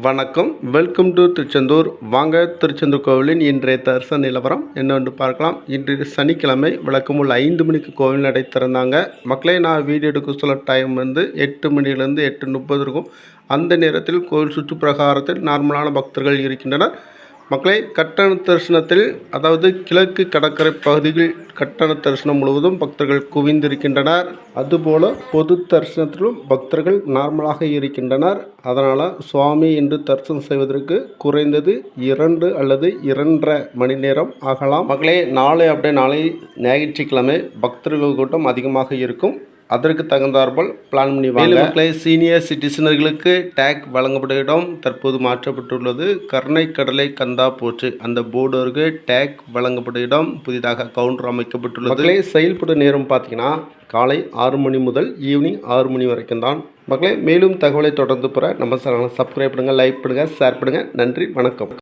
வணக்கம். Welcome to Tiruchendur. வாங்க திருச்செந்தூர் கோவிலின் இன்றைய தரிசன நிலவரம் என்னவென்று பார்க்கலாம். இன்று சனிக்கிழமை விளக்கமுள்ள ஐந்து மணிக்கு கோவில் நடை திறந்தாங்க. மக்களே நான் வீடியோ எடுக்க சொல்ல டைம் வந்து எட்டு மணிலேருந்து எட்டு முப்பது இருக்கும். அந்த நேரத்தில் கோவில் சுற்று பிரகாரத்தில் நார்மலான பக்தர்கள் இருக்கின்றனர். மக்களே கட்டண தரிசனத்தில் அதாவது கிழக்கு கடற்கரை பகுதியில் கட்டண தரிசனம் முழுவதும் பக்தர்கள் குவிந்திருக்கின்றனர். அதுபோல பொது தரிசனத்திலும் பக்தர்கள் நார்மலாக இருக்கின்றனர். அதனால் சுவாமி என்று தரிசனம் செய்வதற்கு குறைந்தது இரண்டு அல்லது இரண்டரை மணி நேரம் ஆகலாம். மக்களே நாளை அப்படியே நாளை ஞாயிற்றுக்கிழமை பக்தர்கள் கூட்டம் அதிகமாக இருக்கும். அதற்கு தகுந்தாற்போல் பிளான் பண்ணி வாங்க. மக்களை சீனியர் சிட்டிசனர்களுக்கு டேக் வழங்கப்பட்ட இடம் தற்போது மாற்றப்பட்டுள்ளது. கருணை கடலை கந்தா போற்று. அந்த போர்டருக்கு டேக் வழங்கப்பட்ட இடம் புதிதாக கவுண்டர் அமைக்கப்பட்டுள்ளது. மக்களே செயல்படும் நேரம் பார்த்தீங்கன்னா காலை ஆறு மணி முதல் ஈவினிங் ஆறு மணி வரைக்கும் தான். மக்களே மேலும் தகவலை தொடர்ந்து பெற நம்ம சேனலை சப்ஸ்கிரைப் பண்ணுங்கள் லைக் பண்ணுங்கள் ஷேர் பண்ணுங்கள் நன்றி வணக்கம்.